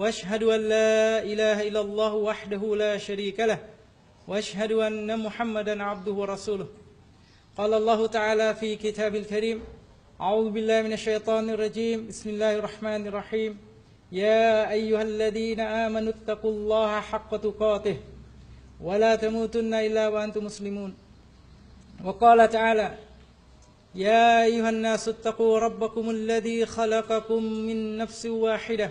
واشهد أن لا إله إلا الله وحده لا شريك له واشهد أن محمدا عبده ورسوله. قال الله تعالى في كتاب الكريم أعوذ بالله من الشيطان الرجيم بسم الله الرحمن الرحيم. يا أيها الذين آمنوا اتقوا الله حق تقاته ولا تموتن إلا وأنتم مسلمون. وقال تعالى يا أيها الناس اتقوا ربكم الذي خلقكم من نفس واحدة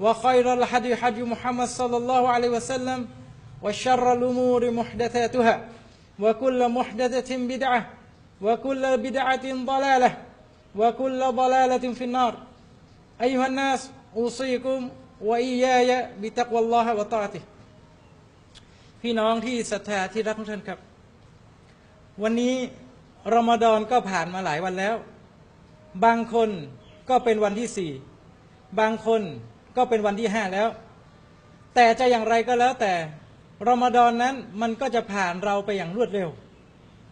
وخير الحدي حدي محمد صلى الله عليه وسلم وشر الأمور محدثاتها وكل محدثة بدعة وكل بدعة ضلالة وكل ضلالة في النار أيها الناس أوصيكم وإياي بتقوى الله وطاعته พี่น้องที่ศรัทธาที่รักทุกท่านครับ วันนี้รอมฎอนก็ผ่านมาหลายวันแล้ว บางคนก็เป็นวันที่สี่บางคน ก็เป็นวันที่ห้าแล้ว แต่จะอย่างไรก็แล้วแต่รอมฎอนนั้นมันก็จะผ่านเราไปอย่างรวดเร็ว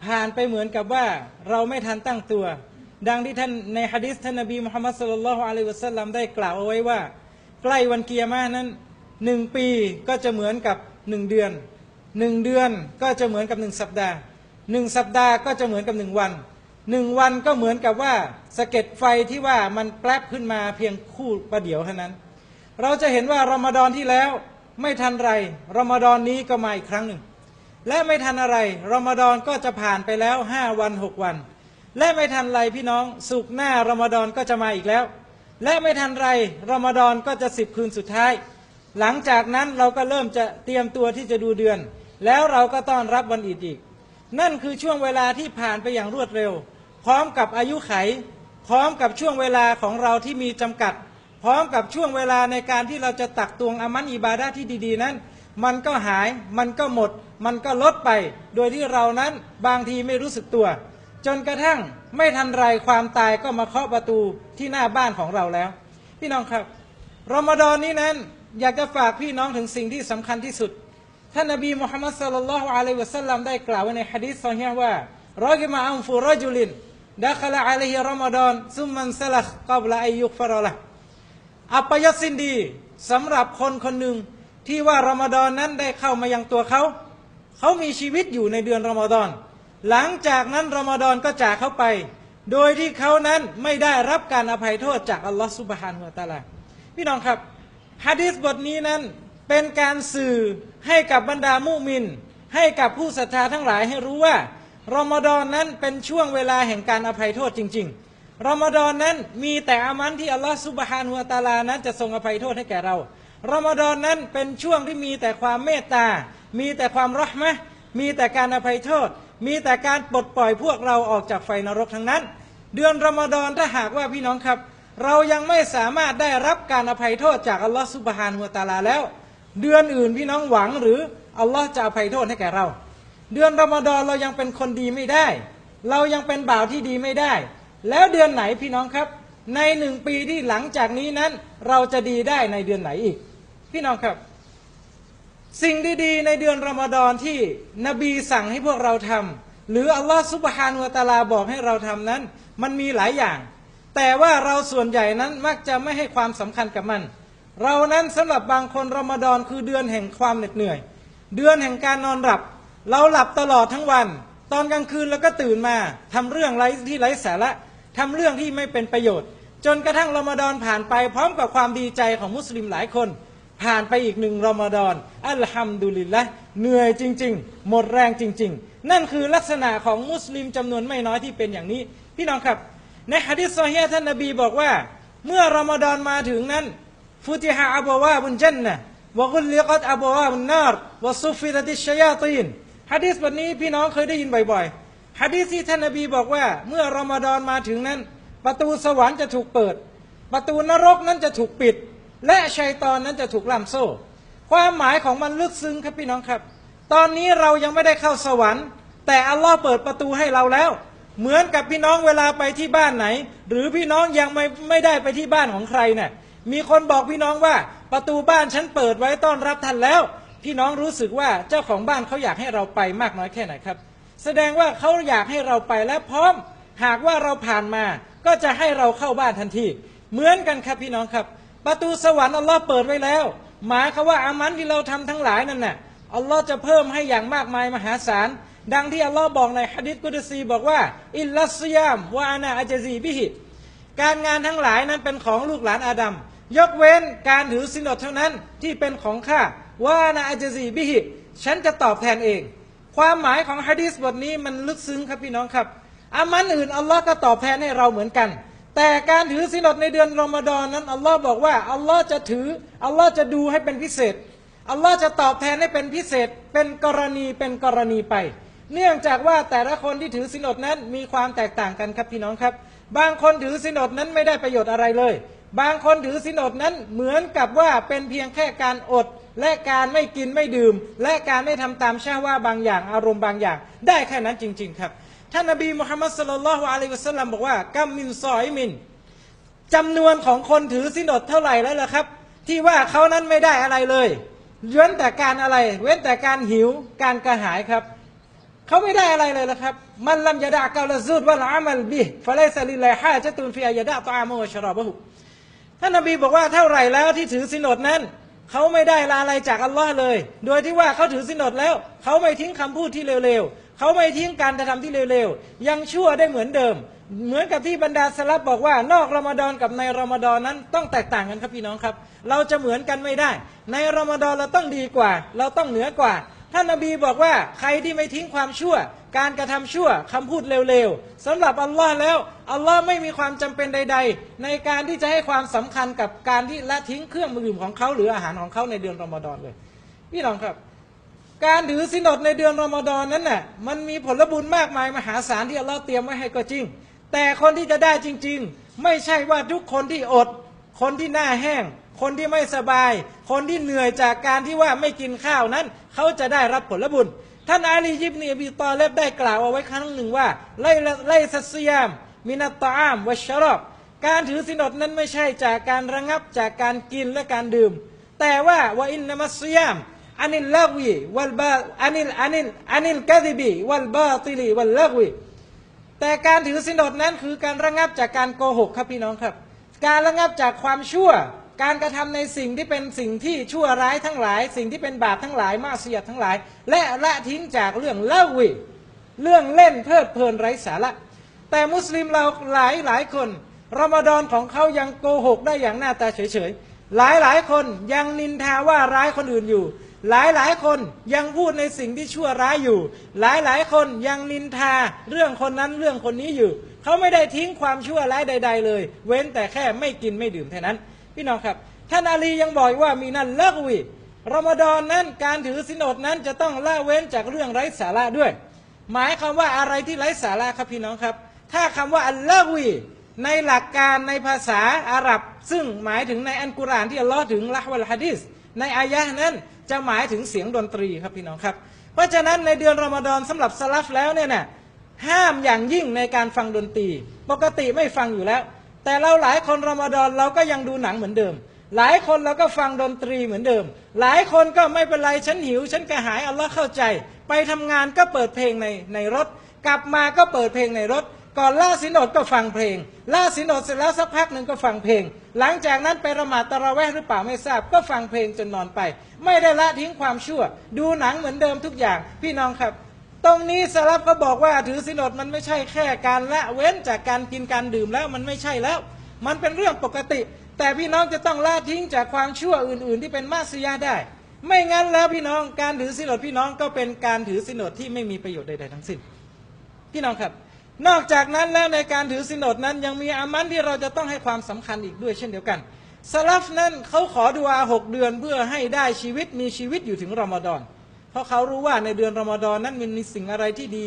ผ่านไปเหมือนกับว่าเราไม่ทันตั้งตัว ดังที่ท่านในฮะดิษท่านนบีมุฮัมมัดสุลลัลลอฮุอะลัยวะสัลลัมได้กล่าวเอาไว้ว่า ใกล้วันเกียร์มานั้นหนึ่งปีก็จะเหมือนกับหนึ่งเดือนหนึ่งเดือนก็จะเหมือนกับหนึ่งสัปดาห์หนึ่งสัปดาห์ก็จะเหมือนกับหนึ่งวันหนึ่งวันก็เหมือนกับว่าสะเก็ดไฟที่ว่ามันแปรบขึ้นมาเพียงคู่ประเดี๋ยวเท่านั้น เราจะเห็นว่ารอมฎอนที่แล้ว ไม่ทันไรรอมฎอนนี้ก็มาอีกครั้งหนึ่ง และไม่ทันอะไรรอมฎอนก็จะผ่านไปแล้วห้าวันหกวัน และไม่ทันไรพี่น้องสุกหน้ารอมฎอนก็จะมาอีกแล้ว และไม่ทันไรรอมฎอนก็จะสิบคืนสุดท้าย หลังจากนั้นเราก็เริ่มจะเตรียมตัวที่จะดูเดือน แล้วเราก็ต้อนรับวันอีดอีก นั่นคือช่วงเวลาที่ผ่านไปอย่างรวดเร็ว พร้อมกับอายุไข พร้อมกับช่วงเวลาของเราที่มีจำกัด พร้อมกับช่วงเวลาในการที่เราจะตักตวงอามันอิบาดะห์ที่ดีๆนั้น มันก็หายมันก็หมด มันก็ลดไป โดยที่เรานั้นบางทีไม่รู้สึกตัว จนกระทั่งไม่ทันไรความตายก็มาเคาะประตูที่หน้าบ้านของเราแล้ว พี่น้องครับรอมฎอนนี้นั้นอยากจะฝากพี่น้องถึงสิ่งที่สำคัญที่สุด ท่านนบีมุฮัมมัดสัลลัลลอฮุอะลัยฮิวะสัลลัมได้กล่าวไว้ในฮะดีษซอฮีว่ารอกิมาอัมฟุรจุลินดะคละอะลัยฮิรอมฎอนซุมมันสลักกับละอายุฟรอละ อัปยศสินดีสำหรับคนคนหนึ่งที่ว่ารอมฎอนนั้นได้เข้ามายังตัวเขาเขามีชีวิตอยู่ในเดือนรอมฎอนหลังจากนั้นรอมฎอนก็จากเขาไป โดยที่เขานั้นไม่ได้รับการอภัยโทษจากอัลลอฮฺสุบฮานุวตะลาพี่น้องครับฮะดีษบทนี้นั้นเป็นการสื่อให้กับบรรดามุมิน ให้กับผู้ศรัทธาทั้งหลายให้รู้ว่ารอมฎอนนั้นเป็นช่วงเวลาแห่งการอภัยโทษจริง ๆ รอมฎอนนั้นมีแต่อามันที่อัลลอฮฺสุบฮานุวะตะอาลานั้นจะทรงอภัยโทษให้แก่เรารอมฎอนนั้นเป็นช่วงที่มีแต่ความเมตตา มีแต่ความรหมะห์มีแต่การอภัยโทษ มีแต่การปลดปล่อยพวกเราออกจากไฟนรกทั้งนั้น เดือนรอมฎอนถ้าหากว่าพี่น้องครับ เรายังไม่สามารถได้รับการอภัยโทษจากอัลลอฮฺสุบฮานุวะตะอาลาแล้ว เดือนอื่นพี่น้องหวังหรืออัลลอฮ์จะอภัยโทษให้แก่เรา เดือนรอมฎอนเรายังเป็นคนดีไม่ได้ เรายังเป็นบ่าวที่ดีไม่ได้ แล้วเดือนไหนพี่น้องครับ ในหนึ่งปีที่หลังจากนี้นั้น เราจะดีได้ในเดือนไหนอีก พี่น้องครับ สิ่งดีๆ ในเดือนรอมฎอนที่นบีสั่งให้พวกเราทำหรืออัลลอฮ์ซุบฮานุตาลาบอกให้เราทำนั้น มันมีหลายอย่าง แต่ว่าเราส่วนใหญ่นั้นมักจะไม่ให้ความสำคัญกับมัน เรานั้นสำหรับบางคนรอมฎอนคือเดือนแห่งความเหน็ดเหนื่อย เดือนแห่งการนอนหลับ เราหลับตลอดทั้งวัน ตอนกลางคืนเราก็ตื่นมาทำเรื่องไร้ที่ไร้สาระ ทำเรื่องที่ไม่เป็นประโยชน์ จนกระทั่งรอมฎอนผ่านไป พร้อมกับความดีใจของมุสลิมหลายคน ผ่านไปอีกหนึ่งรอมฎอนอัลฮัมดุลิลละเหนื่อยจริง ๆ หมดแรงจริง ๆ นั่นคือลักษณะของมุสลิมจำนวนไม่น้อยที่เป็นอย่างนี้ พี่น้องครับ ในฮะดิษซอฮีฮ์ท่านนบีบอกว่า เมื่อรอมฎอนมาถึงนั้นฟุติฮะอับวาบุนจันนะวะกุลลิกัตอับวาบุนนารวะซุฟิดะติชยาตีนฮะดิษบทนี้พี่น้องเคยได้ยินบ่อยๆ ฮะดิษที่ท่านนบีบอกว่า เมื่อรอมฎอนมาถึงนั้น ประตูสวรรค์จะถูกเปิด ประตูนรกนั้นจะถูกปิด และชัยตอนนั้นจะถูกล่ามโซ่ ความหมายของมันลึกซึ้งครับพี่น้องครับ ตอนนี้เรายังไม่ได้เข้าสวรรค์ แต่อัลลอฮ์เปิดประตูให้เราแล้ว เหมือนกับพี่น้องเวลาไปที่บ้านไหน หรือพี่น้องยังไม่ไม่ได้ไปที่บ้านของใครเนี่ยมีคนบอกพี่น้องว่าประตูบ้านฉันเปิดไว้ต้อนรับท่านแล้ว พี่น้องรู้สึกว่าเจ้าของบ้านเขาอยากให้เราไปมากน้อยแค่ไหนครับ แสดงว่าเขาอยากให้เราไปและพร้อมหากว่าเราผ่านมา ก็จะให้เราเข้าบ้านทันที เหมือนกันครับพี่น้องครับ ประตูสวรรค์อัลลอฮ์เปิดไว้แล้ว หมายคือว่าอามันที่เราทำทั้งหลายนั่นน่ะอัลลอฮ์จะเพิ่มให้อย่างมากมายมหาศาลดังที่อัลลอฮ์บอกในฮะดิษกุดซีบอกว่า อิลลัสยามวาอานาอาจซีบิฮิการงานทั้งหลายนั้นเป็นของลูกหลานอาดัมยกเว้นการถือสินอดเท่านั้นที่เป็นของข้าวาอานาอาจซีบิฮิฉันจะตอบแทนเอง ความหมายของฮะดีษบทนี้มันลึกซึ้งครับพี่น้องครับอามันอื่นอัลลอฮ์ก็ตอบแทนให้เราเหมือนกัน แต่การถือศีลอดในเดือนรอมฎอนนั้นอัลลอฮ์บอกว่าอัลลอฮ์จะถืออัลลอฮ์จะดูให้เป็นพิเศษอัลลอฮ์จะตอบแทนให้เป็นพิเศษ เป็นกรณีเป็นกรณีไป เนื่องจากว่าแต่ละคนที่ถือศีลอดนั้นมีความแตกต่างกันครับพี่น้องครับ บางคนถือศีลอดนั้นไม่ได้ประโยชน์อะไรเลย บางคนถือศีลอดนั้นเหมือนกับว่าเป็นเพียงแค่การอด และการไม่กินไม่ดื่ม และการไม่ทำตามชาว่าบางอย่างอารมณ์บางอย่าง ได้แค่นั้นจริง ๆ ครับ ท่านนบีมุฮัมมัดสุลลัลฮุอะลัยวะสัลลัมบอกว่ากัมมินซอยมินจำนวนของคนถือสินอดเท่าไหร่แล้วล่ะครับ ที่ว่าเขานั้นไม่ได้อะไรเลยเว้นแต่การอะไร เว้นแต่การหิวการกระหายครับเขาไม่ได้อะไรเลยละครับ มันลำยาดะกาลซูดวะลามัลบิฟะไลซะลิลลาฮะจะตุนฟิอายะดะตอามุวะชรอบะฮุ ท่านนบีบอกว่าเท่าไหร่แล้วที่ถือสินอดนั้นเขาไม่ได้ลาอะไรจากอัลลอฮ์เลย โดยที่ว่าเขาถือสินอดแล้วเขาไม่ทิ้งคำพูดที่เร็วๆเขาไม่ทิ้งการกระทำที่เร็วๆยังชั่วได้เหมือนเดิม เหมือนกับที่บรรดาสลับบอกว่านอกรอมฎอนกับในรอมฎอนนั้นต้องแตกต่างกันครับพี่น้องครับ เราจะเหมือนกันไม่ได้ ในรอมฎอนเราต้องดีกว่า เราต้องเหนือกว่า ท่านนบีบอกว่าใครที่ไม่ทิ้งความชั่ว การกระทำชั่วคำพูดเร็วๆสำหรับอัลลอฮ์แล้วอัลลอฮ์ไม่มีความจำเป็นใด ๆ ในการที่จะให้ความสำคัญกับการที่ละทิ้งเครื่องดื่มของเขาหรืออาหารของเขาในเดือนรอมฎอนเลยพี่น้องครับ การถือสินอดในเดือนรอมฎอนนั้นน่ะมันมีผลบุญมากมายมหาศาลที่อัลลอฮ์เตรียมไว้ให้ก็จริง แต่คนที่จะได้จริง ๆ ไม่ใช่ว่าทุกคนที่อด คนที่หน้าแห้ง คนที่ไม่สบาย คนที่เหนื่อยจากการที่ว่าไม่กินข้าวนั้น เขาจะได้รับผลบุญ ท่านอาลียิบนีอบีตอเลบได้กล่าวเอาไว้ครั้งหนึ่งว่าไล่ไล่สัสยาม มินัตอามวัชรอบการถือสินอดนั้นไม่ใช่จากการระงับจากการกินและการดื่ม แต่ว่าวอินนามัสยามอันิลลาวีวัลบาอันิลอันิลอันิลกะดิบีวัลบาติลีวัลลาวีแต่การถือสินอดนั้นคือการระงับจากการโกหกครับพี่น้องครับ การระงับจากความชั่ว การกระทำในสิ่งที่เป็นสิ่งที่ชั่วร้ายทั้งหลาย สิ่งที่เป็นบาปทั้งหลายมาเสียดทั้งหลาย และละทิ้งจากเรื่องเล่าวิเรื่องเล่นเพลิดเพลินไร้สาระ แต่มุสลิมเราหลายหลายคนรอมฎอนของเขายังโกหกได้อย่างหน้าตาเฉยๆ หลายหลายคนยังนินทาว่าร้ายคนอื่นอยู่ หลายหลายคนยังพูดในสิ่งที่ชั่วร้ายอยู่ หลายหลายคนยังนินทาเรื่องคนนั้นเรื่องคนนี้อยู่ เขาไม่ได้ทิ้งความชั่วร้ายใด ๆ เลย เว้นแต่แค่ไม่กินไม่ดื่มเท่านั้น พี่น้องครับ ท่านอาลียังบอกว่ามีนั่นลิกวิรอมฎอนนั้นการถือสินอดนั้นจะต้องละเว้นจากเรื่องไร้สาระด้วย หมายความว่าอะไรที่ไร้สาระครับพี่น้องครับ ถ้าคำว่าอัลลอฮ์วีในหลักการในภาษาอาหรับ ซึ่งหมายถึงในอันกุรอานที่อัลลอฮ์ถึงละวัลฮะดิษในอายะนั้นจะหมายถึงเสียงดนตรีครับพี่น้องครับ เพราะฉะนั้นในเดือนรอมฎอนสำหรับสลัฟแล้วเนี่ยนะห้ามอย่างยิ่งในการฟังดนตรี ปกติไม่ฟังอยู่แล้ว แต่เราหลายคนรอมฎอนเราก็ยังดูหนังเหมือนเดิม หลายคนเราก็ฟังดนตรีเหมือนเดิม หลายคนก็ไม่เป็นไรฉันหิว ฉันกระหายอัลลอฮ์เข้าใจ ไปทำงานก็เปิดเพลงในในรถ กลับมาก็เปิดเพลงในรถ ก่อนล่าสินอดก็ฟังเพลงล่าสินอดเสร็จแล้วสักพักหนึ่งก็ฟังเพลง หลังจากนั้นไปละหมาดตะระแวห์หรือเปล่าไม่ทราบก็ฟังเพลงจนนอนไป ไม่ได้ละทิ้งความชั่ว ดูหนังเหมือนเดิมทุกอย่างพี่น้องครับ ตรงนี้สลับก็บอกว่าถือสินอดมันไม่ใช่แค่การละเว้นจากการกินการดื่มแล้วมันไม่ใช่แล้ว มันเป็นเรื่องปกติ แต่พี่น้องจะต้องละทิ้งจากความชั่วอื่น ๆ ที่เป็นมาสยาได้ ไม่งั้นแล้วพี่น้องการถือสินอดพี่น้องก็เป็นการถือสินอดที่ไม่มีประโยชน์ใดๆทั้งสิ้น พี่น้องครับ นอกจากนั้นแล้วในการถือสินอดนั้นยังมีอามันที่เราจะต้องให้ความสำคัญอีกด้วยเช่นเดียวกันสลัฟนั้นเขาขอดุอาหกเดือนเพื่อให้ได้ชีวิตมีชีวิตอยู่ถึงรอมฎอน เพราะเขารู้ว่าในเดือนรอมฎอนนั้นมันมีสิ่งอะไรที่ดี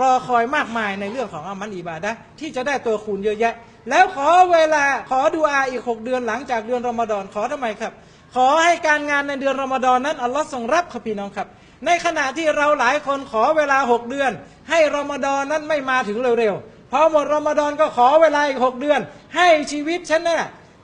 รอคอยมากมายในเรื่องของอามันอิบาดะที่จะได้ตัวคูณเยอะแยะ แล้วขอเวลาขอดุอาอีกหกเดือนหลังจากเดือนรอมฎอนขอทำไมครับ ขอให้การงานในเดือนรอมฎอนนั้นอัลลอฮ์ทรงรับครับพี่น้องครับ ในขณะที่เราหลายคนขอเวลาหกเดือน ให้รอมฎอนนั้นไม่มาถึงเร็วๆพอหมดรอมฎอนก็ขอเวลาอีกหกเดือน ให้ชีวิตฉันน่ะ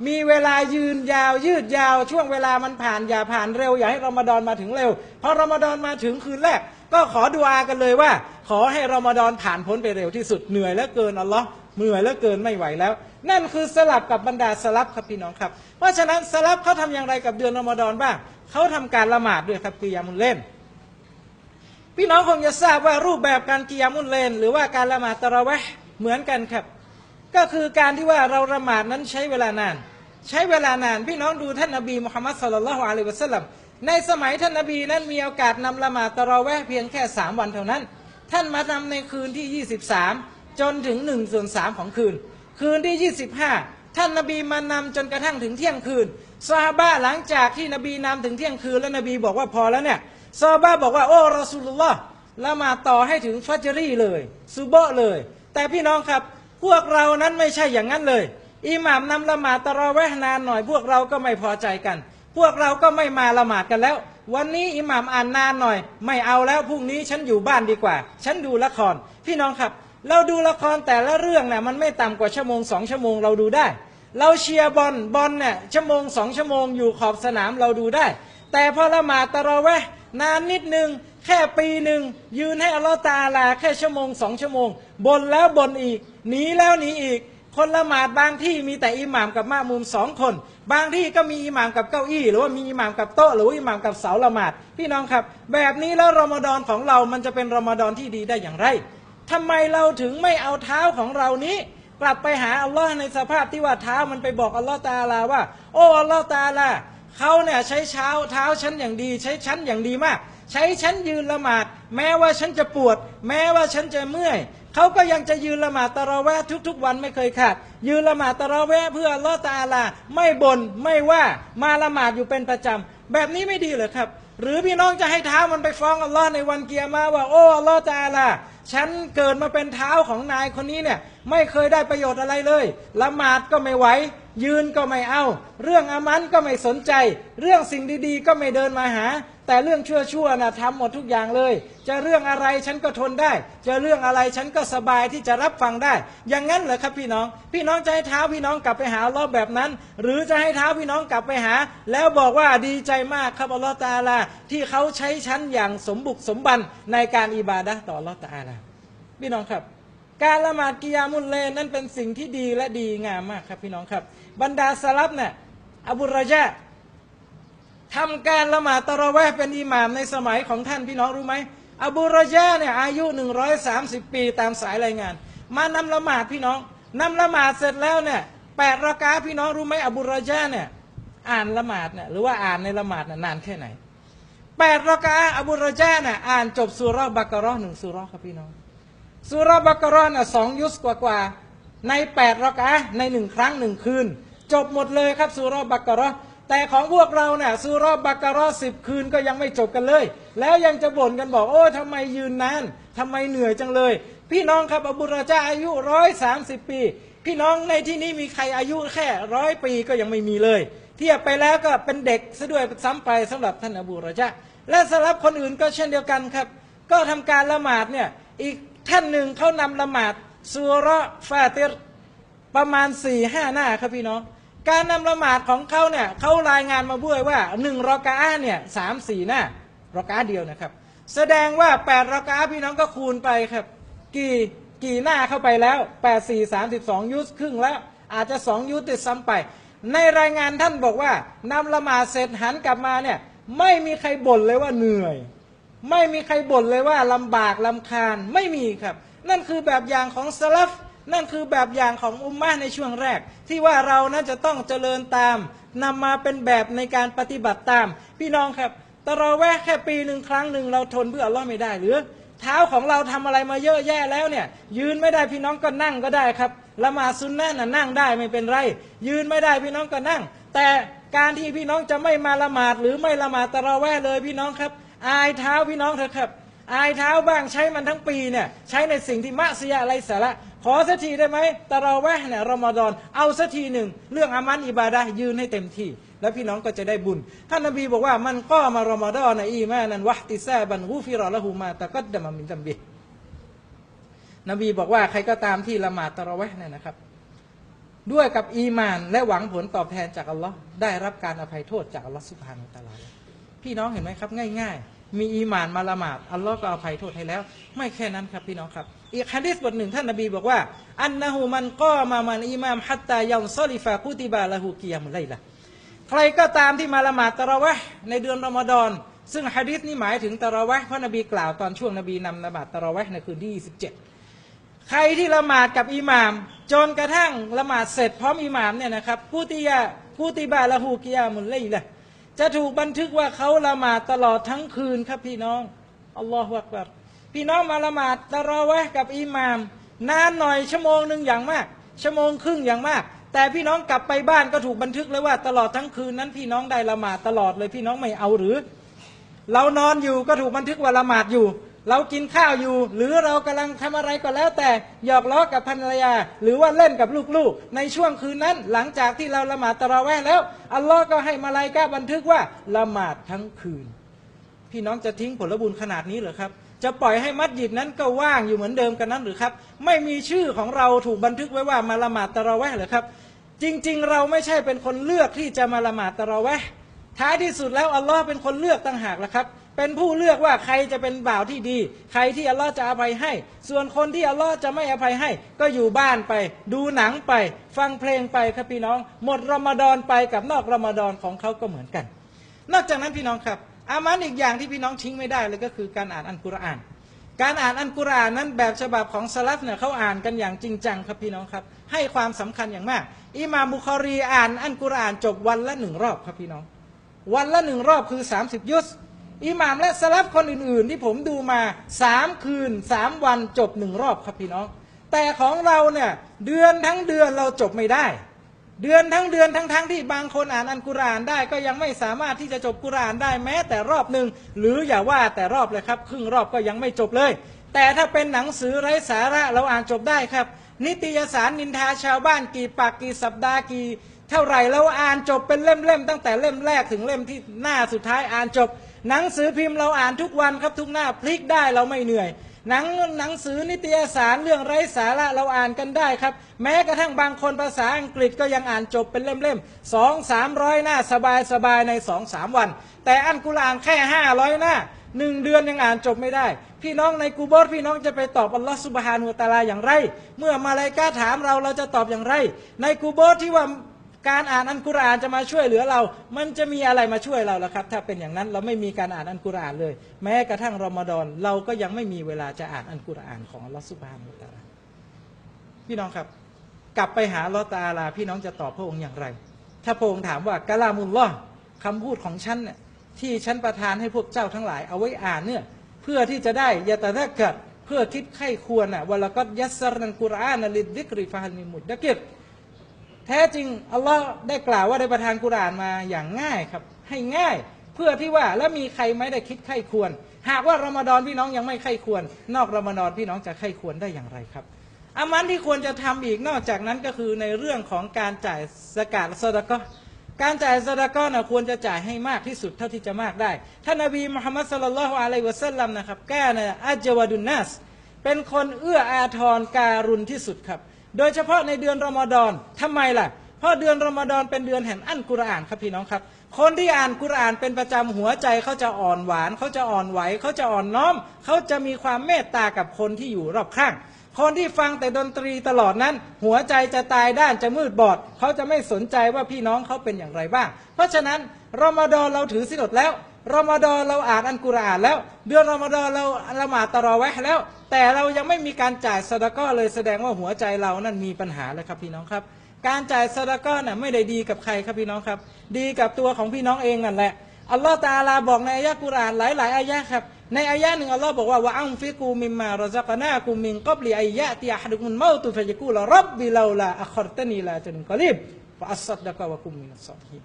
มีเวลายืนยาวยืดยาวช่วงเวลามันผ่านอย่าผ่านเร็ว อย่าให้รอมฎอนมาถึงเร็วพอรอมฎอนมาถึงคืนแรก ก็ขอดุอากันเลยว่า ขอให้รอมฎอนผ่านพ้นไปเร็วที่สุดเหนื่อยแล้วเกินอัลลอฮ์เหนื่อยแล้วเกินไม่ไหวแล้ว นั่นคือสลับกับบรรดาสลับครับพี่น้องครับ เพราะฉะนั้นสลับเขาทำอย่างไรกับเดือนรอมฎอนบ้างเขาทำการละหมาดด้วยครับกิยามุลเล่นพี่น้องคงจะทราบว่ารูปแบบการกิยามุลเลน หรือว่าการละหมาดตะเราะเวเหมือนกันครับ ก็คือการที่ว่าเราละหมาดนั้นใช้เวลานาน ใช้เวลานานพี่น้องดูท่านนบีมุฮัมมัดสุลลัลลอฮุอะลัยวะสัลลัมในสมัยท่านนบีนั้นมีโอกาสนำละหมาดตะราะเวห์เพียงแค่ 3 วันเท่านั้น ท่านมานำในคืนที่ 23 จนถึง1ส่วน3ของคืน คืนที่ 25 ท่านนบีมานำจนกระทั่งถึงเที่ยงคืนซาฮาบะหลังจากที่นบีนำถึงเที่ยงคืนแล้วนบีบอกว่าพอแล้วเนี่ยซาฮาบะบอกว่าโอ้รอสุลลอฮ์ละหมาดต่อให้ถึงฟัจรีเลยซุโบเลย แต่พี่น้องครับพวกเรานั้นไม่ใช่อย่างนั้นเลย อิหมามนำละหมาดตะเราะเวห์นานหน่อยพวกเราก็ไม่พอใจกัน พวกเราก็ไม่มาละหมาดกันแล้ว วันนี้อิหมามอ่านนานหน่อย ไม่เอาแล้วพรุ่งนี้ฉันอยู่บ้านดีกว่า ฉันดูละคร พี่น้องครับ เราดูละครแต่ละเรื่องน่ะมันไม่ต่ำกว่าชั่วโมงสองชั่วโมงเราดูได้ เราเชียร์บอลบอลเนี่ยชั่วโมงสองชั่วโมงอยู่ขอบสนามเราดูได้ แต่พอละหมาดตะเราะเวห์นานนิดนึงแค่ปีหนึ่งยืนให้อัลลอฮ์ตาอาลาแค่ชั่วโมงสองชั่วโมงบนแล้วบนอีกหนีแล้วหนีอีก คนละหมาดบางที่มีแต่อิหม่ามกับมามุมสองคน บางที่ก็มีอิหม่ามกับเก้าอี้ หรือว่ามีอิหม่ามกับโต๊ะหรือว่าอิหม่ามกับเสาละหมาดพี่น้องครับ แบบนี้แล้วรอมฎอนของเรามันจะเป็นรอมฎอนที่ดีได้อย่างไรทำไมเราถึงไม่เอาเท้าของเรานี้ กลับไปหาอัลลอฮ์ในสภาพที่ว่าเท้ามันไปบอกอัลลอฮ์ตาลาว่า โอ้อัลลอฮ์ตาอาลาเขาเนี่ยใช้เช้าเท้าฉันอย่างดี ใช้ฉันอย่างดีมาก ใช้ฉันยืนละหมาด แม้ว่าฉันจะปวด แม้ว่าฉันจะเมื่อย เขาก็ยังจะยืนละหมาดตะราะเวททุกๆ วันไม่เคยขาด ยืนละหมาดตะราะเวทเพื่อลอตาลา ไม่บน่นไม่ว่ามาละหมาดอยู่เป็นประจำ แบบนี้ไม่ดีเหรอครับ หรือพี่น้องจะให้เท้ามันไปฟ้องอัลลอฮ์ในวันเกียร์มาว่า โอ้อัลลอฮ์ตาอาลา ฉันเกิดมาเป็นเท้าของนายคนนี้เนี่ยไม่เคยได้ประโยชน์อะไรเลย ละหมาดก็ไม่ไหว ยืนก็ไม่เอา เรื่องอามันก็ไม่สนใจ เรื่องสิ่งดีๆ ก็ไม่เดินมาหา แต่เรื่องชั่วๆนะทำหมดทุกอย่างเลย จะเรื่องอะไรฉันก็ทนได้ จะเรื่องอะไรฉันก็สบายที่จะรับฟังได้ อย่างนั้นเหรอครับพี่น้อง พี่น้องจะให้เท้าพี่น้องกลับไปหาลอแบบนั้น หรือจะให้เท้าพี่น้องกลับไปหา แล้วบอกว่าดีใจมากครับอัลลอฮ์ตาลาที่เขาใช้ฉันอย่างสมบุกสมบันในการอิบาดะต่ออัลลอฮ์ตาลา พี่น้องครับ การละหมาดกิยามุลเลนนั้นเป็นสิ่งที่ดีและดีงามมากครับพี่น้องครับ บรรดาสลับเนี่ยอบุรรยะทำการละหมาดตะระเวเป็นอิหมามในสมัยของท่านพี่น้องรู้ไหมอบูรรยะเนี่ยอายุ 130 ปีตามสายรายงาน มานำละหมาดพี่น้องนำละหมาดเสร็จแล้วเนี่ยแปดรากาพี่น้องรู้ไหมอบูรรยะเนี่ยอ่านละหมาดเนี่ยหรือว่าอ่านในละหมาดน่ะนานแค่ไหนแปดรากาอบูรรยะเนี่ยอ่านจบสุรบักราะห์หนึ่งสุรครับพี่น้อง สุราะห์บักรอนอะสองยุสกว่ากว่าๆในแปดรากะในหนึ่งครั้งหนึ่งคืน จบหมดเลยครับสุราะห์บักรอแต่ของพวกเราเนี่ยสุราะห์บักรอสิบคืนก็ยังไม่จบกันเลย แล้วยังจะบ่นกันบอก โอ้ทำไมยืนนานทำไมเหนื่อยจังเลย พี่น้องครับอบุราจาอายุร้อยสามสิบปี พี่น้องในที่นี้มีใครอายุแค่ร้อยปีก็ยังไม่มีเลย เทียบไปแล้วก็เป็นเด็กซะด้วยซ้ำไปสำหรับท่านอบูรจาและสำหรับคนอื่นก็เช่นเดียวกันครับ ก็ทำการละหมาดเนี่ยอีก ท่านหนึ่งเขานำละหมาดสุระฟาติรประมาณ4ี่ห้าหน้าครับพี่น้องการนำละหมาดของเขาเนี่ยเขารายงานมาบ้วยว่าหนึ่งรอกาอะห์เนี่ยสามสี่หน้ารอกาอะห์เดียวนะครับ แสดงว่าแปดรอกาอะห์พี่น้องก็คูณไปครับ กี่กี่หน้าเข้าไปแล้วแปดสี่สามสิบสองยุสครึ่งแล้ว อาจจะสองยุสติดซ้ำไป ในรายงานท่านบอกว่านำละหมาดเสร็จหันกลับมาเนี่ยไม่มีใครบ่นเลยว่าเหนื่อย ไม่มีใครบ่นเลยว่าลำบากลำคาญไม่มีครับ นั่นคือแบบอย่างของสลัฟนั่นคือแบบอย่างของอุมมะในช่วงแรก ที่ว่าเรานั้นจะต้องเจริญตามนำมาเป็นแบบในการปฏิบัติตาม พี่น้องครับตะเราแวะแค่ปีหนึ่งครั้งหนึ่งเราทนเพื่ออัลลอฮ์ไม่ได้หรือ เท้าของเราทำอะไรมาเยอะแยะแล้วเนี่ย ยืนไม่ได้พี่น้องก็นั่งก็ได้ครับละมาซุนนะน่ะนั่งได้ไม่เป็นไร ยืนไม่ได้พี่น้องก็นั่ง แต่การที่พี่น้องจะไม่มาละหมาดหรือไม่ละหมาดตะเราแวะเลยพี่น้องครับ อายเท้าพี่น้องเถอะครับ อายเท้าบ้างใช้มันทั้งปีเนี่ยใช้ในสิ่งที่มะเสียอะไรสาระขอสักทีได้ไหมตะเราแวะเนี่ยรอมฎอนเอาสักทีหนึ่งเรื่องอามันอิบาดะยืนให้เต็มที่ แล้วพี่น้องก็จะได้บุญ ท่านนบีบอกว่ามันก็มารอมฎอนอีมานันวะติซาบันกูฟิรอละหูมาตะกัดดมามินตัมบินบีบอกว่าใครก็ตามที่ละหมาดตะราะแวะเนี่ยนะครับ ด้วยกับอีมานและหวังผลตอบแทนจากอัลลอฮ์ได้รับการอภัยโทษจากอัลลอฮ์สุบฮานุตะอาลา พี่น้องเห็นไหมครับ ง่าย ๆ มีอีมานมาละหมาดอัลลอฮ์ก็อภัยโทษให้แล้ว ไม่แค่นั้นครับพี่น้องครับ อีกฮะดิษบทหนึ่งท่านนบีบอกว่า อันนะฮูมันก็มามันอิมามฮัตตายองซอลิฟากุติบาละฮูกิยามุไลละใครก็ตามที่มาละหมาดตะระวะในเดือนรอมฎอนซึ่งฮะดิษนี้หมายถึงตะระวะเพราะนบีกล่าวตอนช่วงนบีนำละหมาดตะระวะในคืนที่ 27 ใครที่ละหมาดกับอิหม่าม จนกระทั่งละหมาดเสร็จพร้อมอิหม่ามเนี่ยนะครับกุติยากุติบาละฮูกิยามุลไลละ จะถูกบันทึกว่าเขาละหมาดตลอดทั้งคืนครับพี่น้องอัลลอฮฺอักบัรพี่น้องมาละหมาดตะรอไวะกับอิหมาม นานหน่อยชั่วโมงหนึ่งอย่างมาก ชั่วโมงครึ่งอย่างมาก แต่พี่น้องกลับไปบ้านก็ถูกบันทึกเลยว่าตลอดทั้งคืนนั้นพี่น้องได้ละหมาดตลอดเลยพี่น้องไม่เอาหรือ เรานอนอยู่ก็ถูกบันทึกว่าละหมาดอยู่ เรากินข้าวอยู่ หรือเรากำลังทำอะไรก็แล้วแต่หยอกล้อกับภรรยา หรือว่าเล่นกับลูกๆ ในช่วงคืนนั้น หลังจากที่เราละหมาดตะราะแวะแล้ว อัลลอฮ์ก็ให้มาลายกาบันทึกว่าละหมาดทั้งคืน พี่น้องจะทิ้งผลบุญขนาดนี้เหรอครับจะปล่อยให้มัสยิดนั้นก็ว่างอยู่เหมือนเดิมกันนั้นหรือครับ ไม่มีชื่อของเราถูกบันทึกไว้ว่ามาละหมาดตะราะแวะเหรอครับ จริงๆ เราไม่ใช่เป็นคนเลือกที่จะมาละหมาดตะราะแวะท้ายที่สุดแล้วอัลลอฮ์เป็นคนเลือกต่างหากละครับ เป็นผู้เลือกว่าใครจะเป็นบ่าวที่ดี ใครที่อัลลอฮ์จะอภัยให้ ส่วนคนที่อัลลอฮ์จะไม่อภัยให้ ก็อยู่บ้านไป ดูหนังไป ฟังเพลงไปครับพี่น้อง หมดรอมฎอนไปกับนอกรอมฎอนของเขาก็เหมือนกัน นอกจากนั้นพี่น้องครับ อามันอีกอย่างที่พี่น้องทิ้งไม่ได้เลยก็คือการอ่านอัลกุรอาน การอ่านอัลกุรอานนั้นแบบฉบับของสลัฟเนี่ยเขาอ่านกันอย่างจริงจังครับพี่น้องครับ ให้ความสำคัญอย่างมาก อิมามบุคอรีอ่านอัลกุรอานจบวันละหนึ่งรอบครับพี่น้อง วันละหนึ่งรอบคือ 30 ยุส อิหม่ามและสลับคนอื่น ๆ ที่ผมดูมาสามคืนสามวันจบหนึ่งรอบครับพี่น้อง แต่ของเราเนี่ยเดือนทั้งเดือนเราจบไม่ได้ เดือนทั้งเดือนทั้งทั้งที่บางคนอ่านอันกุรอานได้ก็ยังไม่สามารถที่จะจบกุรอานได้แม้ แต่รอบหนึ่งหรืออย่าว่าแต่รอบเลยครับ ครึ่งรอบก็ยังไม่จบเลย แต่ถ้าเป็นหนังสือไร้สาระเราอ่านจบได้ครับ นิตยสารนินทาชาวบ้านกี่ปากกี่สัปดาห์กี่เท่าไหร่เราอ่านจบเป็นเล่มๆตั้งแต่เล่มแรกถึงเล่มที่หน้าสุดท้ายอ่านจบ หนังสือพิมพ์เราอ่านทุกวันครับทุกหน้าพลิกได้เราไม่เหนื่อย หนังหนังสือนิตยสารเรื่องไร้สาระเราอ่านกันได้ครับ แม้กระทั่งบางคนภาษาอังกฤษก็ยังอ่านจบเป็นเล่มๆสองสามร้อยหน้าสบายสบายๆในสองสามวัน แต่อันกุรอานแค่ห้าร้อยหน้าหนึ่งเดือนยังอ่านจบไม่ได้ พี่น้องในกูโบสพี่น้องจะไปตอบอัลลอฮฺสุบฮานุตะอาลาอย่างไร เมื่อมาลายกาถามเราเราจะตอบอย่างไร ในกูโบสที่ว่า การอ่านอันกุรอานจะมาช่วยเหลือเรา มันจะมีอะไรมาช่วยเราล่ะครับ ถ้าเป็นอย่างนั้นเราไม่มีการอ่านอันกุรอานเลย แม้กระทั่งรอมฎอนเราก็ยังไม่มีเวลาจะอ่านอันกุรอานของลอสุบฮานุตาลาพี่น้องครับ กลับไปหาลอตาลา พี่น้องจะตอบพระองค์อย่างไร ถ้าพระองค์ถามว่ากะลามุลลอฮ์คำพูดของฉันเนี่ยที่ฉันประทานให้พวกเจ้าทั้งหลาย เอาไว้อ่านเนี่ยเพื่อที่จะได้ยะตะนักกัดเพื่อคิดไข้ควรน่ะวะละกัดยัสรนันกุรอานลิดดิกริฟานิมุดดะกิร แท้จริงอัลลอฮ์ได้กล่าวว่าได้ประทานกุรานมาอย่างง่ายครับ ให้ง่ายเพื่อที่ว่าแล้วมีใครไม่ได้คิดไข้ควร หากว่ารอมฎอนพี่น้องยังไม่ไข้ควร นอกรอมฎอนพี่น้องจะไข้ควรได้อย่างไรครับอามันที่ควรจะทำอีกนอกจากนั้นก็คือในเรื่องของการจ่ายสกาดสดะก็การจ่ายสดะก็นะควรจะจ่ายให้มากที่สุดเท่าที่จะมากได้ท่านนบีมุฮัมมัดสุลลัลลอฮุอะลัยวะสัลลัมนะครับแก้นะอัจจวดุนนัสเป็นคนเอื้ออาทรการุณที่สุดครับ โดยเฉพาะในเดือนรอมฎอนทำไมล่ะ เพราะเดือนรอมฎอนเป็นเดือนแห่งอันกุรอานครับพี่น้องครับ คนที่อ่านกุรอานเป็นประจำหัวใจเขาจะอ่อนหวาน เขาจะอ่อนไหว เขาจะอ่อนน้อม เขาจะมีความเมตตากับคนที่อยู่รอบข้าง คนที่ฟังแต่ดนตรีตลอดนั้น หัวใจจะตายด้านจะมืดบอด เขาจะไม่สนใจว่าพี่น้องเขาเป็นอย่างไรบ้าง เพราะฉะนั้น รอมฎอนเราถือสินอดแล้วรอมฎอนเราอ่านอันกุรอานแล้ว เดือนรอมฎอนเราละหมาดตรอแวะห์แล้ว แต่เรายังไม่มีการจ่ายสะดะก้อเลยแสดงว่าหัวใจเรานั่นมีปัญหาเลยครับพี่น้องครับ การจ่ายสะดะก้อน่ะไม่ได้ดีกับใครครับพี่น้องครับ ดีกับตัวของพี่น้องเองนั่นแหละอัลลอฮ์ตาลาบอกในอายะกุรอานหลายๆอายะครับในอายะหนึ่งอัลลอฮ์บอกว่าวะอังฟิกูมิมมารซักนากุมมินกับลีอายะติอะฮดุมุลเมาตุฟะยกูลรับบิลาลาอัครตนีลาจนกอลีบฟะอัสซัดดะกะวะกุมมินัสซอลิฮี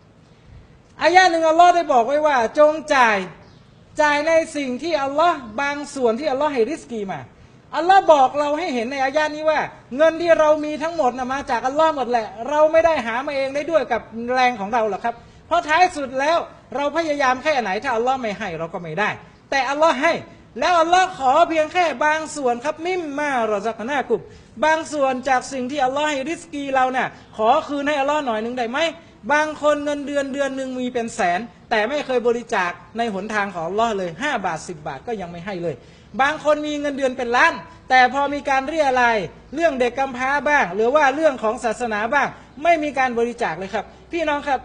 อายะหนึ่งอัลลอฮ์ได้บอกไว้ว่า จงจ่ายจ่ายในสิ่งที่อัลลอฮ์บางส่วนที่อัลลอฮ์ให้ริสกีมาอัลลอฮ์บอกเราให้เห็นในอายะนี้ว่า เงินที่เรามีทั้งหมดนะมาจากอัลลอฮ์หมดแหละ เราไม่ได้หามาเองได้ด้วยกับแรงของเราหรอกครับ เพราะท้ายสุดแล้วเราพยายามแค่ไหนถ้าอัลลอฮ์ไม่ให้เราก็ไม่ได้ แต่อัลลอฮ์ให้ แล้วอัลลอฮ์ขอเพียงแค่บางส่วนครับมิมมาเรอซักนากุบบางส่วนจากสิ่งที่อัลลอฮ์ให้ริสกีเราเนี่ยขอคืนให้อัลลอฮ์หน่อยหนึ่งได้ไหม บางคนเงินเดือนเดือนหนึ่งมีเป็นแสน แต่ไม่เคยบริจาคในหนทางของอัลลอฮ์เลย5บาท 10 บาทก็ยังไม่ให้เลย บางคนมีเงินเดือนเป็นล้าน แต่พอมีการเรียอะไรเรื่องเด็กกำพร้าบ้าง หรือว่าเรื่องของศาสนาบ้าง ไม่มีการบริจาคเลยครับ พี่น้องครับ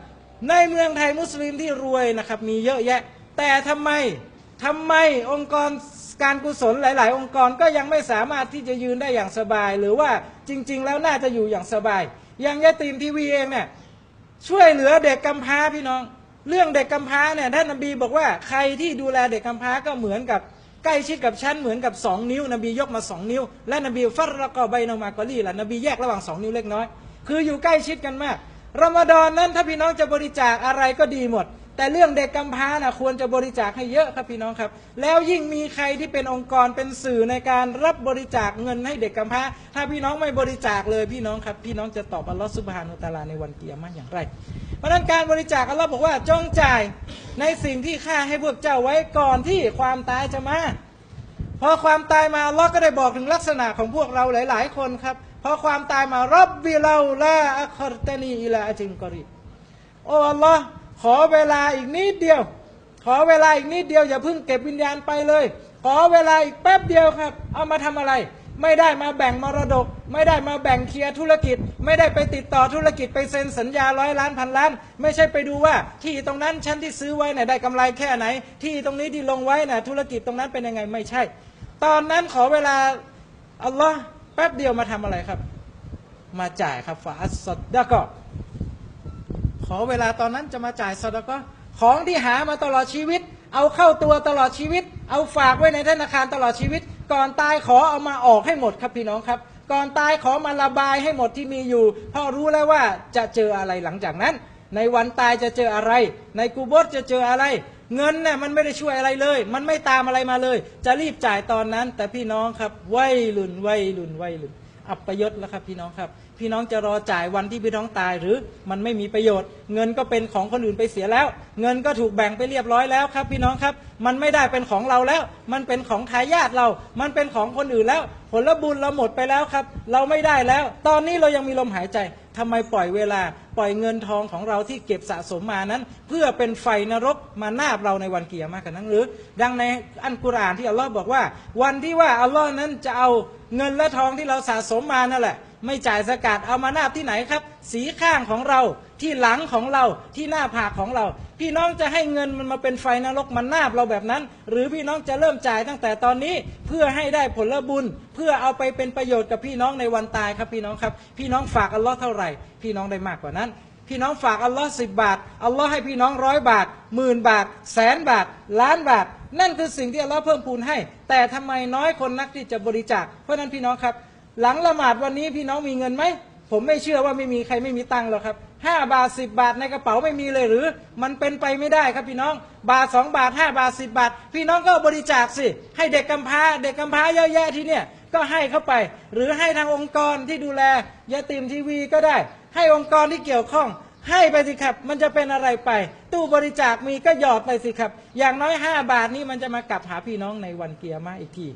ในเมืองไทยมุสลิมที่รวยนะครับมีเยอะแยะ แต่ทำไมทำไมองค์กรการกุศลหลาย ๆ องค์กรก็ยังไม่สามารถที่จะยืนได้อย่างสบาย หรือว่าจริง ๆ แล้วน่าจะอยู่อย่างสบาย อย่างยะตีมทีวีเองเนี่ย ช่วยเหลือเด็กกำพร้าพี่น้อง เรื่องเด็กกำพร้าเนี่ยท่านนบีบอกว่าใครที่ดูแลเด็กกำพร้าก็เหมือนกับใกล้ชิดกับฉันเหมือนกับสองนิ้วนบียกมาสองนิ้ว และนบีฟัรรกอใบนามากอลีละนบีแยกระหว่างสองนิ้วเล็กน้อย คืออยู่ใกล้ชิดกันมากรอมฎอนนั้นถ้าพี่น้องจะบริจาคอะไรก็ดีหมด แต่เรื่องเด็กกำพร้านะควรจะบริจาคให้เยอะครับพี่น้องครับ แล้วยิ่งมีใครที่เป็นองค์กรเป็นสื่อในการรับบริจาคเงินให้เด็กกำพร้า ถ้าพี่น้องไม่บริจาคเลยพี่น้องครับ พี่น้องจะตอบอัลลอฮฺสุบฮานุตาลาในวันเกียรมาอย่างไร เพราะนั้นการบริจาคอัลลอฮ์บอกว่าจงจ่ายในสิ่งที่ข้าให้พวกเจ้าไว้ก่อนที่ความตายจะมาพอความตายมาอัลลอฮ์ก็ได้บอกถึงลักษณะของพวกเราหลาย ๆ คนครับพอความตายมารับบิเราลาอัครตนีอิลาอจิงกอรีโอ้อัลลอฮ์ ขอเวลาอีกนิดเดียว ขอเวลาอีกนิดเดียวอย่าเพิ่งเก็บวิญญาณไปเลย ขอเวลาอีกแป๊บเดียวครับ เอามาทำอะไร ไม่ได้มาแบ่งมรดก ไม่ได้มาแบ่งเคลียร์ธุรกิจ ไม่ได้ไปติดต่อธุรกิจไปเซ็นสัญญาร้อยล้านพันล้าน ไม่ใช่ไปดูว่า ที่ตรงนั้นฉันที่ซื้อไว้เนี่ยได้กำไรแค่ไหน ที่ตรงนี้ที่ลงไว้น่ะธุรกิจตรงนั้นเป็นยังไงไม่ใช่ ตอนนั้นขอเวลาอัลลอฮ์แป๊บเดียวมาทำอะไรครับ มาจ่ายครับฟาอัสซัดดะก็ อเวลาตอนนั้นจะมาจ่ายสดก็ของที่หามาตลอดชีวิต เอาเข้าตัวตลอดชีวิต เอาฝากไว้ในธนาคารตลอดชีวิต ก่อนตายขอเอามาออกให้หมดครับพี่น้องครับ ก่อนตายขอมาระบายให้หมดที่มีอยู่เพราะรู้แล้วว่าจะเจออะไรหลังจากนั้น ในวันตายจะเจออะไร ในกูโบสจะเจออะไร เงินเนี่ยมันไม่ได้ช่วยอะไรเลย มันไม่ตามอะไรมาเลย จะรีบจ่ายตอนนั้น แต่พี่น้องครับไวลุนไวลุนไวลุน อับประยศแล้วครับพี่น้องครับ พี่น้องจะรอจ่ายวันที่พี่น้องตายหรือมันไม่มีประโยชน์ เงินก็เป็นของคนอื่นไปเสียแล้ว เงินก็ถูกแบ่งไปเรียบร้อยแล้วครับ พี่น้องครับ มันไม่ได้เป็นของเราแล้ว มันเป็นของทายาทเรา มันเป็นของคนอื่นแล้ว ผลบุญเราหมดไปแล้วครับ เราไม่ได้แล้ว ตอนนี้เรายังมีลมหายใจทำไมปล่อยเวลาปล่อยเงินทองของเราที่เก็บสะสมมานั้น เพื่อเป็นไฟนรกมานาบเราในวันเกียรมากันนั้นหรือ ดังในอันกุรานที่อัลลอฮ์บอกว่า วันที่ว่าอัลลอฮ์นั้นจะเอาเงินและทองที่เราสะสมมานั่นแหละ ไม่จ่ายสกาดเอามานาบที่ไหนครับ สีข้างของเราที่หลังของเราที่หน้าผากของเรา พี่น้องจะให้เงินมันมาเป็นไฟนรกมันนาบเราแบบนั้น หรือพี่น้องจะเริ่มจ่ายตั้งแต่ตอนนี้เพื่อให้ได้ผลบุญ เพื่อเอาไปเป็นประโยชน์กับพี่น้องในวันตายครับพี่น้องครับ พี่น้องฝากอัลลอฮ์เท่าไหร่ พี่น้องได้มากกว่านั้น พี่น้องฝากอัลลอฮ์สิบบาทอัลลอฮ์ให้พี่น้องร้อยบาทหมื่นบาท แสนบาท ล้านบาท นั่นคือสิ่งที่อัลลอฮ์เพิ่มพูนให้ แต่ทำไมน้อยคนนักที่จะบริจาคเพราะนั้นพี่น้องครับ หลังละหมาดวันนี้พี่น้องมีเงินไหมผมไม่เชื่อว่าไม่มีใครไม่มีตังค์หรอกครับ ห้าบาทสิบบาทในกระเป๋าไม่มีเลยหรือ มันเป็นไปไม่ได้ครับพี่น้อง บาทสองบาทห้าบาทสิบบาท พี่น้องก็บริจาคสิ ให้เด็กกำพร้า เด็กกำพร้าเยอะแยะที่เนี่ยก็ให้เข้าไป หรือให้ทางองค์กรที่ดูแลยาติมทีวีก็ได้ ให้องค์กรที่เกี่ยวข้อง ให้ไปสิครับ มันจะเป็นอะไรไป ตู้บริจาคมีก็หยอดไปสิครับ อย่างน้อยห้าบาทนี้มันจะมากลับหาพี่น้องในวันเกียร์มาอีกที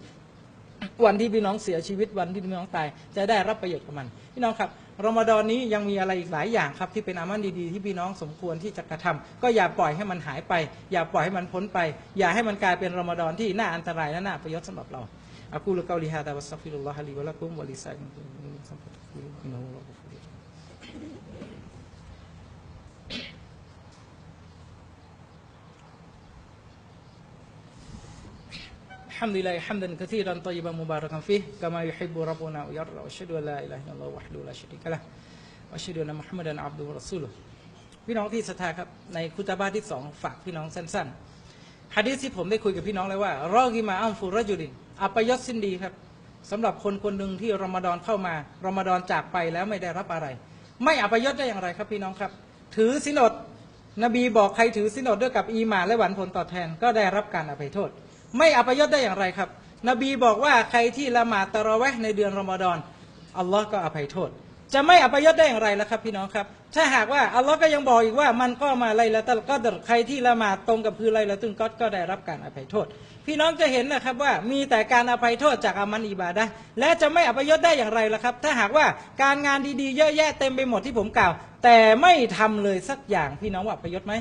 วันที่พี่น้องเสียชีวิตวันที่พี่น้องตาย จะได้รับประโยชน์กับมัน พี่น้องครับ รอมฎอนนี้ยังมีอะไรอีกหลายอย่างครับที่เป็นอามันดีๆ ที่พี่น้องสมควรที่จะกระทำก็อย่าปล่อยให้มันหายไป อย่าปล่อยให้มันพ้นไป อย่าให้มันกลายเป็นรอมฎอนที่น่าอันตรายและน่าประโยชน์สำหรับเราอากูลกาลิฮาดาวัสซัฟิรุลลอฮะลีวะละกุมวะลิซัยมินสัมปัตตุอินนะฮูวะกุฟุรุ الحمد لله حمدا كثيرا طيبا مباركا فيه كما يحب ربنا ويرضى واشهد ان لا اله الا الله وحده لا شريك له واشهد ان محمدا عبده ورسوله พี่น้องที่ศรัทธาครับในคุตบาที่สองฝากพี่น้องสั้นๆฮะดีษที่ผมได้คุยกับพี่น้องเลยว่ารอกิมาอัมฟูรจุดินอัปยศสิ้นดีครับสำหรับคนคนหนึ่งที่รอมฎอนเข้ามารอมฎอนจากไปแล้วไม่ได้รับอะไร ไม่อัปยศได้อย่างไรครับพี่น้องครับ ถือสินอด นบีบอกใครถือสินอดด้วยกับอีหมานและหวังผลตอบแทน ก็ได้รับการอภัยโทษ ไม่อัปยศได้อย่างไรครับ นบีบอกว่าใครที่ละหมาดตะระเวห์ในเดือนรอมฎอนอัลลอฮ์ก็อภัยโทษ จะไม่อัปยศได้อย่างไรล่ะครับ พี่น้องครับ ถ้าหากว่าอัลลอฮ์ก็ยังบอกอีกว่า มันก็มาไลละตัลกอดใครที่ละหมาดตรงกับคือไลละตุนกอดก็ได้รับการอภัยโทษ พี่น้องจะเห็นนะครับว่ามีแต่การอภัยโทษจากอามันอิบาดะและจะไม่อภัยยศได้อย่างไรล่ะครับ ถ้าหากว่าการงานดีๆเยอะแยะเต็มไปหมดที่ผมกล่าว แต่ไม่ทำเลยสักอย่างพี่น้องว่าอภัยยศไหม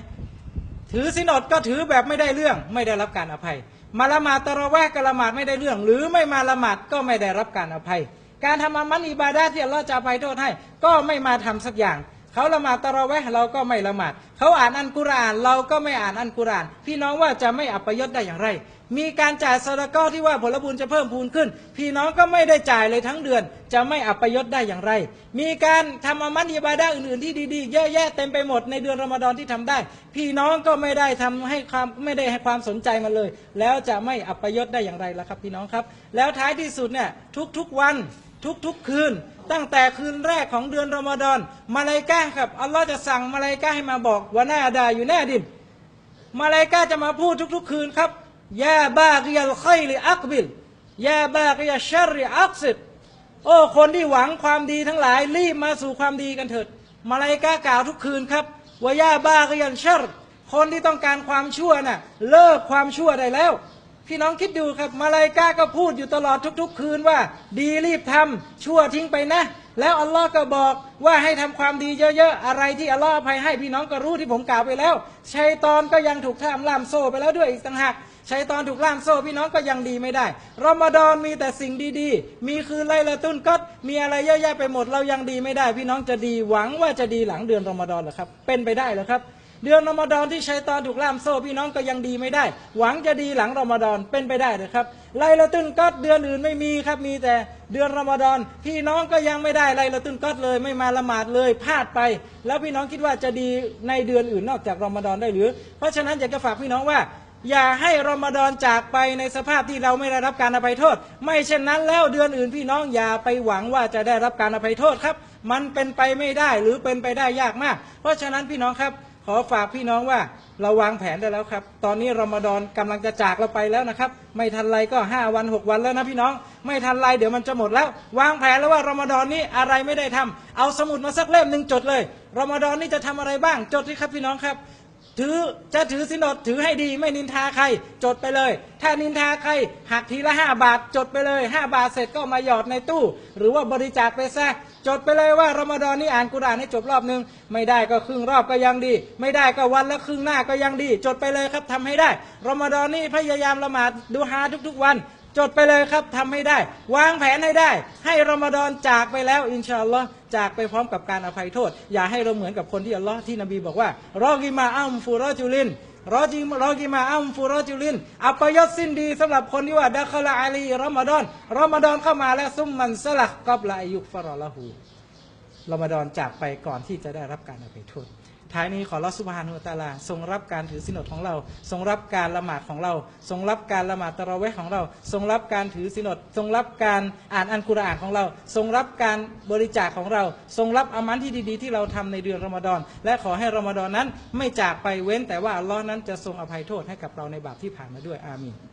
ถือสินอดก็ถือแบบไม่ได้เรื่องไม่ได้รับการอภัย มาละหมาดตะระแวกกละหมาดไม่ได้เรื่อง หรือไม่มาละหมาดก็ไม่ได้รับการอภัย การทำอามันอิบาดาที่อัลลอฮ์จะอภัยโทษให้ ก็ไม่มาทำสักอย่าง เขาละหมาดตะเราะแวะเราก็ไม่ละหมาดเขาอ่านอันกุรอานเราก็ไม่อ่านอันกุรอาน พี่น้องว่าจะไม่อัปยศได้อย่างไร มีการจ่ายสละก็ที่ว่าผลบุญจะเพิ่มพูนขึ้น พี่น้องก็ไม่ได้จ่ายเลยทั้งเดือน จะไม่อัปยศได้อย่างไร มีการทำอามันอิบาดาอื่นๆที่ดีๆ เยอะแยะเต็มไปหมดในเดือนรอมฎอนที่ทำได้ พี่น้องก็ไม่ได้ทำให้ความไม่ได้ให้ความสนใจมันเลย แล้วจะไม่อัปยศได้อย่างไรล่ะครับ พี่น้องครับ แล้วท้ายที่สุดเนี่ยทุกๆวันทุกๆคืน ตั้งแต่คืนแรกของเดือนรอมฎอนมาลายกาครับอัลลอฮ์จะสั่งมาลายกาให้มาบอกว่าหน้าดาอยู่แน่ดิน มาลายกาจะมาพูดทุก ๆ คืนครับยาบากิยัลไคลิอักบิลยาบากิยัชริอักซิดโอ้คนที่หวังความดีทั้งหลายรีบมาสู่ความดีกันเถิด มาลายกากล่าวทุกคืนครับว่ายาบากิยัลชรคนที่ต้องการความชั่วน่ะเลิกความชั่วได้แล้ว พี่น้องคิดดูครับมาลายกาก็พูดอยู่ตลอดทุก ๆ คืนว่า ดีรีบทำชั่วทิ้งไปนะ แล้วอัลลอฮ์ก็บอกว่าให้ทำความดีเยอะๆ อะไรที่อัลลอฮ์อภัยให้พี่น้องก็รู้ที่ผมกล่าวไปแล้วชัยตอนก็ยังถูกท่ามล่ามโซ่ไปแล้วด้วยอีกต่างหากชัยตอนถูกล่ามโซ่พี่น้องก็ยังดีไม่ได้รอมฎอนมีแต่สิ่งดีๆ มีคืนไลละตุนก็มีอะไรเยอะแยะไปหมดเรายังดีไม่ได้ พี่น้องจะดีหวังว่าจะดีหลังเดือนรอมฎอนเหรอครับเป็นไปได้เหรอครับ เดือนรอมฎอนที่ชัยตอนถูกล่ามโซ่พี่น้องก็ยังดีไม่ได้ หวังจะดีหลังรอมฎอนเป็นไปได้หรอครับไลละตุนก็เดือนอื่นไม่มีครับมีแต่เดือนรอมฎอนพี่น้องก็ยังไม่ได้ไลละตุนก็เลยไม่มาละหมาดเลยพลาดไป แล้วพี่น้องคิดว่าจะดีในเดือนอื่นนอกจากรอมฎอนได้หรือ เพราะฉะนั้นอยากจะฝากพี่น้องว่าอย่าให้รอมฎอนจากไปในสภาพที่เราไม่ได้รับการอภัยโทษ ไม่เช่นนั้นแล้วเดือนอื่นพี่น้องอย่าไปหวังว่าจะได้รับการอภัยโทษครับ มันเป็นไปไม่ได้หรือเป็นไปได้ยากมาก เพราะฉะนั้นพี่น้องครับ ขอฝากพี่น้องว่าเราวางแผนได้แล้วครับ ตอนนี้รอมฎอนกำลังจะจากเราไปแล้วนะครับ ไม่ทันไรก็ 5 วัน 6 วันแล้วนะพี่น้อง ไม่ทันไรเดี๋ยวมันจะหมดแล้ว วางแผนแล้วว่ารอมฎอนนี้อะไรไม่ได้ทำเอาสมุดมาสักเล่มหนึ่งจดเลยรอมฎอนนี้จะทำอะไรบ้างจดที่ครับพี่น้องครับ ถือจะถือสินอดถือให้ดี ไม่นินทาใคร จดไปเลย ถ้านินทาใครหักทีละห้าบาทจดไปเลยห้าบาทเสร็จก็มาหยอดในตู้ หรือว่าบริจาคไปซะ จดไปเลยว่ารอมฎอนนี้อ่านกุรานให้จบรอบหนึ่งไม่ได้ก็ครึ่งรอบก็ยังดี ไม่ได้ก็วันละครึ่งหน้าก็ยังดี จดไปเลยครับทำให้ได้รอมฎอนนี้พยายามละหมาดดูฮาทุก ๆ วันจดไปเลยครับทำให้ได้ วางแผนให้ได้ ให้รอมฎอนจากไปแล้ว อินชาอัลลอฮ์จากไปพร้อมกับการอภัยโทษ อย่าให้เราเหมือนกับคนที่อัลลอฮ์ที่นบีบอกว่า รอกิมาอัมฟูรอจุลิน รอจิมรอกิมาอัมฟูรอจุลินอัปยศสิ้นดีสำหรับคนที่ว่าดัคลาอาลีรอมฎอนรอมฎอนเข้ามาแล้วซุมมันสลักกับลายุฟรอละหูรอมฎอนจากไปก่อนที่จะได้รับการอภัยโทษ ท้ายนี้ขอรอสุบฮานุตาลา ทรงรับการถือสินอดของเรา ทรงรับการละหมาดของเรา ทรงรับการละหมาดตะระเวของเรา ทรงรับการถือสินอด ทรงรับการอ่านอันกุรอานของเรา ทรงรับการบริจาคของเรา ทรงรับอามันที่ดีๆ ที่เราทำในเดือนรอมฎอน และขอให้รอมฎอนนั้นไม่จากไปเว้นแต่ว่าอัลลอฮ์นั้นจะทรงอภัยโทษให้กับเราในบาปที่ผ่านมาด้วยอามีน